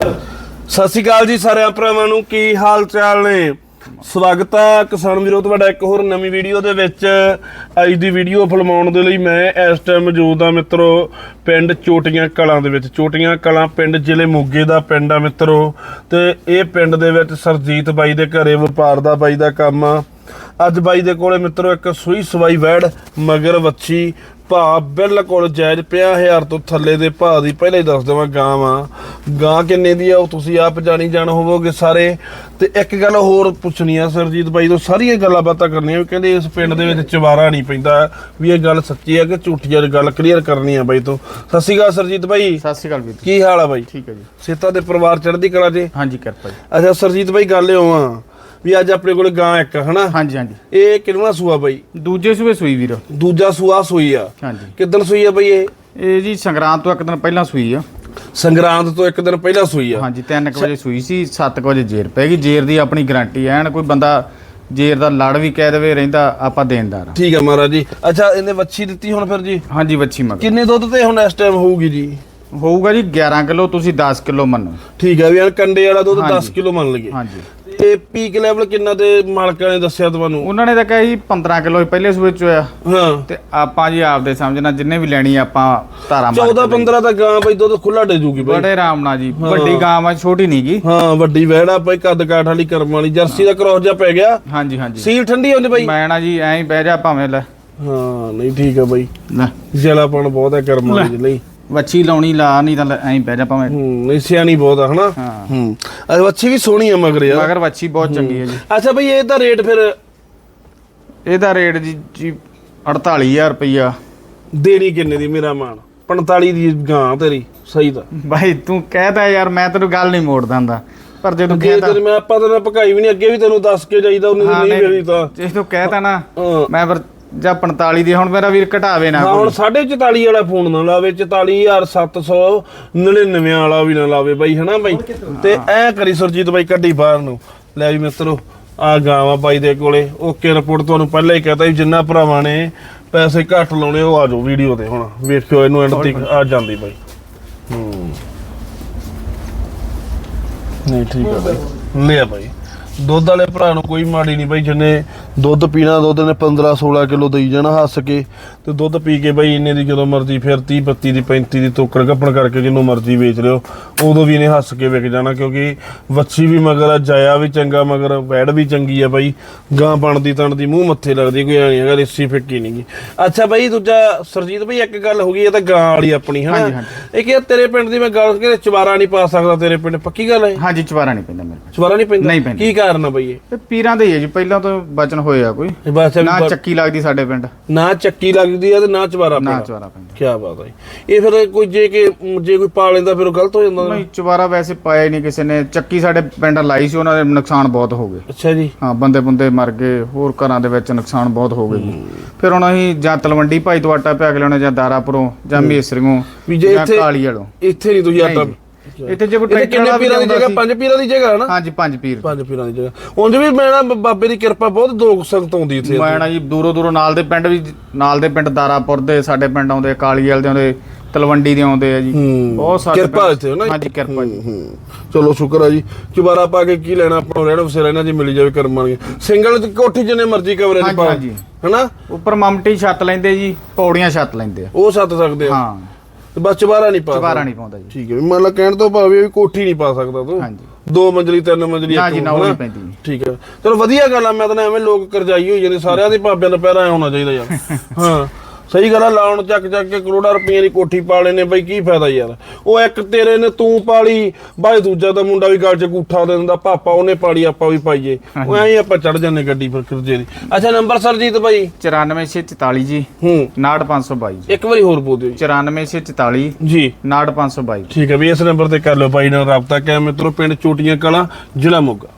ਸਤਿ ਸ਼੍ਰੀ ਅਕਾਲ ਜੀ ਸਾਰਿਆਂ ਭਰਾਵਾਂ ਨੂੰ, ਕੀ ਹਾਲ ਚਾਲ ਨੇ? ਸਵਾਗਤ ਹੈ ਕਿਸਾਨ ਵੀਰੋ, ਤੁਹਾਡਾ ਇੱਕ ਹੋਰ ਨਵੀਂ ਵੀਡੀਓ ਦੇ ਵਿੱਚ। ਅੱਜ ਦੀ ਵੀਡੀਓ ਫਿਲਮਾਉਣ ਦੇ ਲਈ ਮੈਂ ਇਸ ਟਾਈਮ ਮੌਜੂਦ ਆ ਮਿੱਤਰੋ, ਪਿੰਡ ਚੋਟੀਆਂ ਕਲਾਂ ਦੇ ਵਿੱਚ। ਚੋਟੀਆਂ ਕਲਾਂ ਪਿੰਡ ਜ਼ਿਲ੍ਹੇ ਮੋਗੇ ਦਾ ਪਿੰਡ ਆ ਮਿੱਤਰੋ ਤੇ ਇਹ ਪਿੰਡ ਦੇ ਵਿੱਚ ਸਰਜੀਤ ਬਾਈ ਦੇ ਘਰੇ, ਵਪਾਰ ਦਾ ਬਾਈ ਦਾ ਕੰਮ ਆ। ਅੱਜ ਬਾਈ ਦੇ ਕੋਲੇ ਮਿੱਤਰੋ ਇੱਕ ਸੂਈ ਸਵਾਈ ਵੈੜ ਮਗਰ ਵੱਛੀ ਭਾ ਬਿਲਕੁਲ ਜਾਇਜ਼ 50000 ਤੋਂ ਥੱਲੇ ਦੇ ਭਾਅ ਦੀ ਪਹਿਲਾਂ ਹੀ ਦੱਸ ਦੇਵਾਂ ਗਾਂ ਵਾ। ਗਾਂ ਕਿੰਨੇ ਦੀ ਆ ਉਹ ਤੁਸੀਂ ਆਪ ਜਾਣੀ ਜਾਣ ਹੋਵੋਗੇ ਸਾਰੇ। ਤੇ ਇੱਕ ਗੱਲ ਹੋਰ ਪੁੱਛਣੀ ਆ ਸਰਜੀਤ ਬਾਈ ਤੋਂ ਸਾਰੀਆਂ ਗੱਲਾਂ ਬਾਤਾਂ ਕਰਨੀਆਂ ਵੀ ਕਹਿੰਦੇ ਇਸ ਪਿੰਡ ਦੇ ਵਿੱਚ ਚਵਾਰਾ ਨਹੀਂ ਪੈਂਦਾ ਵੀ ਇਹ ਗੱਲ ਸੱਚੀ ਆ ਕਿ ਝੂਠੀ ਆ ਗੱਲ ਕਲੀਅਰ ਕਰਨੀ ਆ ਬਾਈ ਤੋਂ। ਸਤਿ ਸ਼੍ਰੀ ਅਕਾਲ ਸਰਜੀਤ ਬਾਈ। ਸਤਿ ਸ਼੍ਰੀ ਅਕਾਲ ਵੀਰ ਕੀ ਹਾਲ ਆ ਬਾਈ? ਠੀਕ ਹੈ ਜੀ। ਸੇਤਾ ਦੇ ਪਰਿਵਾਰ ਚੜ੍ਹਦੀ ਕਲਾ ਜੀ ਹਾਂਜੀ ਕਿਰਪਾ ਜੀ। ਅੱਛਾ ਸਰਜੀਤ ਬਾਈ ਗੱਲ ਇਉਂ ਆ ਵੀ ਅੱਜ ਆਪਣੇ ਕੋਲ ਗਾਂ ਇੱਕ ਹਨਾ? ਹਾਂਜੀ ਹਾਂਜੀ। ਇਹ ਕਿੰਨਾ ਸੂਆ ਬਾਈ? ਦੂਜੇ ਸੂਬੇ ਸੂਈ ਵੀਰ। ਦੂਜਾ ਸੂਆ ਸੂਈ ਆ। ਹਾਂਜੀ। ਕਿੱਦਣ ਸੂਈ ਆ ਬਈ ਇਹ? ਇਹ ਜੀ ਸੰਗਰਾਂਦ ਤੋਂ ਇੱਕ ਦਿਨ ਪਹਿਲਾਂ ਸੂਈ ਆ। ਸੰਗਰਾਂਦ ਤੋਂ ਇੱਕ ਦਿਨ ਪਹਿਲਾਂ ਸੂਈ ਆ। ਹਾਂਜੀ 3 ਵਜੇ ਸੂਈ ਸੀ 7 ਵਜੇ ਜੇਰ ਪੈ ਗਈ। ਜੇਰ ਦੀ ਆਪਣੀ ਗਾਰੰਟੀ ਐਨ ਕੋਈ ਬੰਦਾ ਜੇਰ ਦਾ ਲੜ ਵੀ ਕਹਿ ਦੇਵੇ ਰਹਿੰਦਾ ਆਪਾਂ ਦੇਣਦਾਰ ਆ। ਠੀਕ ਆ ਮਹਾਰਾਜ ਜੀ। ਅੱਛਾ ਇਹਨੇ ਵੱਛੀ ਦਿੱਤੀ ਹੁਣ ਫਿਰ ਜੀ? ਹਾਂਜੀ ਬੱਚੀ ਮਗਰ। ਕਿੰਨੇ ਦੁੱਧ ਤੇ ਹੁਣ ਇਸ ਟਾਈਮ ਹੋਊਗੀ ਜੀ? ਹੋਊਗਾ ਜੀ 11 ਕਿਲੋ ਤੁਸੀਂ 10 ਕਿਲੋ ਮੰਨੋ। ਠੀਕ ਆ ਵੀ ਯਾਰ ਕੰਡੇ ਵਾਲਾ ਦੁੱਧ ਹਾਂਜੀ। 10 ਕਿਲੋ ਮੰਨ ਲਈਏ। ਹਾਂਜੀ। ਤੇ ਪੀਕ ਲੈਵਲ ਕਿੰਨਾ ਤੇ ਮਾਲਕਾਂ ਨੇ ਦੱਸਿਆ ਤੁਹਾਨੂੰ? ਉਹਨਾਂ ਨੇ ਤਾਂ ਕਿਹਾ ਜੀ 15 ਕਿਲੋ ਪਹਿਲੇ ਸੂਬੇ ਚ ਹੋਇਆ। ਹਾਂ। ਤੇ ਆਪਾਂ ਜੀ ਆਪਦੇ ਸਮਝਣਾ ਜਿੰਨੇ ਵੀ ਲੈਣੀ ਆ, ਆਪਾਂ ਧਾਰਾ ਮਾਰ 14 15 ਤਾਂ ਗਾਂ ਬਈ ਦੁੱਧ ਖੁੱਲਾ ਦੇ ਜੂਗੀ ਬਈ। ਬੜੇ ਆਰਾਮ ਨਾਲ ਜੀ ਵੱਡੀ ਗਾਂ ਆ ਛੋਟੀ ਨਹੀਂ ਗੀ। ਹਾਂ ਵੱਡੀ ਵਹਿੜਾ ਬਈ ਕੱਦ ਕਾਠ ਵਾਲੀ ਕਰਮ ਵਾਲੀ ਜਰਸੀ ਦਾ ਕ੍ਰੋਸ ਜਾ ਪੈ ਗਿਆ। ਹਾਂਜੀ ਹਾਂਜੀ। ਸੀਲ ਠੰਡੀ ਹੁੰਦੀ ਬਈ। ਮੈਂ ਨਾ ਜੀ ਐਂ ਹੀ ਬਹਿ ਜਾ ਭਾਵੇਂ ਲੈ। ਹਾਂ ਨਹੀਂ ਠੀਕ ਆ ਬਈ। ਲੈ। ਜਲਾਪਣ ਬਹੁਤ ਹੈ ਕਰਮ ਵਾਲੀ ਲਈ। ਵੱਛੀ ਲਾਉਣੀ ਲਾ ਨਹੀਂ ਤਾਂ ਐਂ ਬਹਿ ਜਾ ਭਾਵੇਂ। ਹੂੰ ਨਹੀਂ ਸਿਆਣੀ ਬਹੁਤ ਆ ਹਨਾ? ਹਾਂ। ਹੂੰ। ਅਰੇ ਵੱਛੀ ਵੀ ਸੋਹਣੀ ਆ ਮਗਰ ਯਾਰ। ਮਗਰ ਵੱਛੀ ਬਹੁਤ ਚੰਗੀ ਹੈ ਜੀ। ਅੱਛਾ ਬਈ ਇਹਦਾ ਰੇਟ ਫਿਰ ਇਹਦਾ ਰੇਟ ਜੀ ਜੀ 48000 ਰੁਪਈਆ। ਦੇਣੀ ਕਿੰਨੇ ਦੀ ਮੇਰਾ ਮਾਨ 45 ਦੀ ਗਾਂ ਤੇਰੀ ਸਹੀ ਤਾਂ। ਭਾਈ ਤੂੰ ਕਹਿਦਾ ਯਾਰ ਮੈਂ ਤੈਨੂੰ ਗੱਲ ਨਹੀਂ ਮੋੜਦਾ ਹੁੰਦਾ। ਪਰ ਜੇ ਤੂੰ ਅੱਗੇ ਕਹਿਦਾ ਤੇਰੇ ਮੈਂ ਆਪਾਂ ਤਾਂ ਭਕਾਈ ਵੀ ਨਹੀਂ ਅੱਗੇ ਵੀ ਤੈਨੂੰ ਦੱਸ ਕੇ ਜਾਈਦਾ ਉਹਨੇ ਨਹੀਂ। ਮੇਰੀ ਤਾਂ ਜੇ ਤੂੰ ਕਹਿਤਾ ਨਾ ਹਾਂ। ਮੈਂ ਫਿਰ ਜਾਂ 45 ਦੀ ਹੁਣ ਮੇਰਾ ਵੀਰ ਘਟਾਵੇ ਨਾ ਹਾਂ, ਹੁਣ ਕੋਈ। 44 ਵਾਲਾ ਫੋਨ ਨਾ ਲਾਵੇ 44799 ਵਾਲਾ ਵੀ ਨਾ ਲਾਵੇ ਬਾਈ ਹਨਾ ਬਾਈ? ਤੇ ਐ ਕਰੀ ਸੁਰਜੀਤ ਬਾਈ ਕੱਢੀ ਬਾਹਰ ਨੂੰ। ਲੈ ਵੀ ਮਿੱਤਰੋ ਆ ਗਾਵਾਂ ਬਾਈ ਦੇ ਕੋਲੇ। ਓਕੇ ਰਿਪੋਰਟ ਤੁਹਾਨੂੰ ਪਹਿਲਾਂ ਹੀ ਕਹਤਾ ਵੀ ਜਿੰਨਾ ਭਰਾਵਾਂ ਨੇ ਪੈਸੇ ਘੱਟ ਲਾਉਣੇ ਉਹ ਆ ਜਾਓ ਵੀਡੀਓ ਤੇ ਹੁਣ। ਵੇਖਿਓ ਇਹਨੂੰ ਐਂਡ ਤੱਕ ਆ ਜਾਂਦੀ ਬਾਈ। ਹੂੰ। ਨਹੀਂ ਠੀਕ ਆ ਬਾਈ। ਲਿਆ ਬਾਈ ਦੁੱਧ ਵਾਲੇ ਭਰਾ ਨੂੰ ਕੋਈ ਮਾੜੀ ਨਹੀਂ ਬਾਈ ਜਿੰਨੇ ਦੁੱਧ ਪੀਣਾ ਦੁੱਧ ਨੇ 15 16 ਕਿਲੋ ਦੇਈ ਜਾਣਾ ਹੱਸ ਕੇ। ਤੇ ਦੁੱਧ ਪੀ ਕੇ ਬਾਈ ਇੰਨੇ ਦੀ ਜਦੋਂ ਮਰਜ਼ੀ ਫਿਰ 30 32 ਦੀ 35 ਦੀ ਤੋਕੜ ਕੱਪਣ ਕਰਕੇ ਜਿੰਨੂੰ ਮਰਜ਼ੀ ਵੇਚ ਲਿਓ ਉਦੋਂ ਵੀ ਇਹਨੇ ਹੱਸ ਕੇ ਵਿਕ ਜਾਣਾ ਕਿਉਂਕਿ ਵੱਛੀ ਵੀ ਮਗਰ ਆ ਜਾਇਆ ਵੀ ਚੰਗਾ ਮਗਰ ਵੈੜ ਵੀ ਚੰਗੀ ਆ ਬਾਈ। ਗਾਂ ਬਣਦੀ ਤਣਦੀ ਮੂੰਹ ਮੱਥੇ ਲੱਗਦੀ ਕੋਈ ਐ ਨਹੀਂ ਹੈਗਾ ਰਿੱਸੀ ਫਿੱਕੀ ਨਹੀਂਗੀ ਅੱਛਾ ਬਾਈ ਦੂਜਾ ਸਰਜੀਤ ਬਾਈ ਇੱਕ ਗੱਲ ਹੋ ਗਈ ਇਹ ਤਾਂ ਗਾਂ ਵਾਲੀ ਆਪਣੀ ਹਨਾ। ਇਹ ਕਿ ਤੇਰੇ ਪਿੰਡ ਦੀ ਮੈਂ ਗੱਲ ਕਿ ਚਵਾਰਾ ਨਹੀਂ ਪਾ ਸਕਦਾ ਤੇਰੇ ਪਿੰਡ ਪੱਕੀ ਗੱਲ ਹੈ? ਹਾਂਜੀ ਚਵਾਰਾ ਨਹੀਂ ਪੈਂਦਾ ਮੇਰੇ ਚਵਾਰਾ ਨਹੀਂ ਪੈਂਦਾ। ਕੀ ਕਾਰਨ ਆ ਬਈ ਕੋਲ। ਇਹ ਪੀਰਾਂ ਦੇ ਹੀ ਹੈ ਜੀ ਪਹਿਲਾਂ ਤੋਂ ਬਚਨ ਹੋਏ ਆ ਕੋਈ? ਇਹ ਬਸ ਨਾ ਚੱਕੀ ਲੱਗਦੀ ਸਾਡੇ ਪਿੰਡ। ਨਾ ਚੱਕੀ ਲੱਗਦੀ ਆ ਤੇ ਨਾ ਚਵਾਰਾ ਨਾ ਪੈਂਦਾ। ਚਵਾਰਾ ਪੈਂਦਾ। ਕੀ ਬਾਤ ਹੈ ਇਹ ਫਿਰ ਕੋਈ ਜੇ ਕਿ ਜੇ ਕੋਈ ਪਾ ਲੈਂਦਾ ਫਿਰ ਉਹ ਗਲਤ ਹੋ ਜਾਂਦਾ ਨਹੀਂ ਚਵਾਰਾ ਵੈਸੇ ਪਾਇਆ ਹੀ ਨਹੀਂ ਕਿਸੇ ਨੇ। ਚੱਕੀ ਸਾਡੇ ਪਿੰਡ ਲਾਈ ਸੀ ਉਹਨਾਂ ਦੇ ਨੁਕਸਾਨ ਬਹੁਤ ਹੋ ਗਏ। ਅੱਛਾ ਜੀ। ਹਾਂ ਬੰਦੇ ਬੰਦੇ ਮਰ ਗਏ ਹੋਰ ਘਰਾਂ ਦੇ ਵਿੱਚ ਨੁਕਸਾਨ ਬਹੁਤ ਹੋ ਗਏ ਜੀ। ਫਿਰ ਹੁਣ ਅਸੀਂ ਜਾਂ ਤਲਵੰਡੀ ਭਾਈ ਤੋਂ ਆਟਾ ਪਿਆ ਕੇ ਲੈਣਾ ਜਾਂ ਦਾਰਾਪੁਰੋਂ ਜਾਂ ਮੇਸਰੀਓਂ ਵੀ ਜੇ ਜਾਂ ਇੱਥੇ- ਕਾਲੀ ਵਾਲੋਂ ਇੱਥੇ ਨਹੀਂ ਤੁਸੀਂ ਆਟਾ ਨਹੀਂ ਇੱਥੇ ਜੇ ਕੋਈ ਟਰੈਕਟਰ ਕਿੰਨੇ ਵਾਲਾ ਵੀ ਪੀਰਾਂ ਦੀ ਜਗ੍ਹਾ? ਸੀ? ਪੰਜ ਪੀਰਾਂ ਦੀ ਜਗ੍ਹਾ ਹੈ ਨਾ? ਹਾਂਜੀ ਪੰਜ ਪੀਰ। ਪੰਜ ਪੀਰਾਂ ਦੀ ਜਗ੍ਹਾ। ਉਂਝ ਵੀ ਮੈਂ ਨਾ ਬਾਬੇ ਦੀ ਕਿਰਪਾ ਬਹੁਤ ਦੋ ਸੰਗਤ ਆਉਂਦੀ ਇੱਥੇ ਮੈਂ ਨਾ ਜੀ ਦੂਰੋਂ ਦੂਰੋਂ ਨਾਲ ਦੇ ਪਿੰਡ ਵੀ ਨਾਲ ਦੇ ਪਿੰਡ ਦਾਰਾਪੁਰ ਦੇ ਸਾਡੇ ਪਿੰਡ ਆਉਂਦੇ ਕਾਲੀ ਵਾਲੇ ਦੇ ਆਉਂਦੇ ਤਲਵੰਡੀ ਦੇ ਆਉਂਦੇ ਆ ਜੀ। ਹੂੰ। ਬਹੁਤ ਸਾਰੇ ਕਿਰਪਾ ਪਿੰਡ- ਇੱਥੇ ਨਾ ਹਾਂਜੀ ਕਿਰਪਾ ਜੀ। ਹੂੰ ਚਲੋ ਸ਼ੁਕਰ ਆ ਜੀ। ਚੁਬਾਰਾ ਪਾ ਕੇ ਕੀ ਲੈਣਾ ਆਪਾਂ ਰਹਿਣ ਵਸੇ ਇਹਨਾਂ ਜੀ ਮਿਲੀ ਜਾਵੇ ਕਰਮਾਂ ਸਿੰਗਲ ਦੀ ਕੋਠੀ ਜਿੰਨੇ ਮਰਜ਼ੀ ਹਾਂਜੀ, ਪਾ ਹਾਂਜੀ। ਹਨਾ? ਉੱਪਰ ਮਮਟੀ ਛੱਤ ਲੈਂਦੇ ਜੀ ਪੌੜੀਆਂ ਛੱਤ ਲੈਂਦੇ ਆ। ਉਹ ਸੱਤ ਸਕਦੇ ਆ। ਹਾਂ। ਤੇ ਬਸ ਚੁਬਾਰਾ ਨਹੀਂ ਪਾ ਚਵਾਰਾ। ਨਹੀਂ ਪਾਉਂਦਾ ਜੀ ਠੀਕ ਹੈ ਮੰਨ ਲਾ ਕਹਿਣ ਤੋਂ ਭਾਵੇਂ ਵੀ ਕੋਠੀ ਨਹੀਂ ਪਾ ਸਕਦਾ ਤੂੰ ਹਾਂਜੀ ਦੋ ਮੰਜ਼ਲੀ ਤਿੰਨ ਮੰਜ਼ਲੀ ਨਾ ਜੀ, ਨਾ ਉਹ? ਨਹੀਂ ਪੈਂਦੀ। ਠੀਕ ਹੈ ਚਲੋ ਵਧੀਆ ਗੱਲ ਆ ਮੈਂ ਤਾਂ ਐਵੇਂ ਲੋਕ ਕਰਜਾਈ ਹੋਈ ਜਾਂਦੇ ਸਾਰਿਆਂ ਦੇ ਭਾਬਿਆਂ ਦਾ ਪਹਿਰਾ ਹੋਣਾ ਚਾਹੀਦਾ ਯਾਰ ਹਾਂ ਸਹੀ ਗੱਲ ਆ ਲਾਉਣ ਚੱਕ ਚੱਕ ਕੇ ਕਰੋੜਾਂ ਰੁਪਈਆਂ ਦੀ ਕੋਠੀ ਪਾ ਲੈਨੇ ਬਈ ਕੀ ਫਾਇਦਾ ਯਾਰ? ਉਹ ਇੱਕ ਤੇਰੇ ਨੇ ਤੂੰ ਪਾਲੀ ਬਾਈ ਦੂਜਾ ਦਾ ਮੁੰਡਾ ਵੀ ਗੱਲ 'ਚ ਗੂਠਾ ਦੇ ਦਿੰਦਾ ਪਾਪਾ ਉਹਨੇ ਪਾਲੀ ਆਪਾਂ ਵੀ ਪਾਈਏ। ਉਹ ਐਂ ਆਪਾਂ ਚੜ ਜਾਂਦੇ ਗੱਡੀ ਫਿਰ ਕਰਜੇ ਦੀ। ਅੱਛਾ ਨੰਬਰ ਸਰਜੀਤ ਬਾਈ। 94644 ਜੀ। ਹੂੰ। 98522 ਜੀ। ਇੱਕ ਵਾਰੀ ਹੋਰ ਬੋਲ ਦਿਓ ਜੀ। 94644 ਜੀ। 98522 ਠੀਕ ਹੈ ਵੀ ਇਸ ਨੰਬਰ ਤੇ ਕਰ ਲਓ ਬਾਈ ਨਾਲ ਰਾਬਤਾ ਕਿਆ ਮਿੱਤਰੋ ਪਿੰਡ ਚੋਟੀਆਂ ਕਲਾਂ ਜ਼ਿਲ੍ਹਾ ਮੋਗਾ।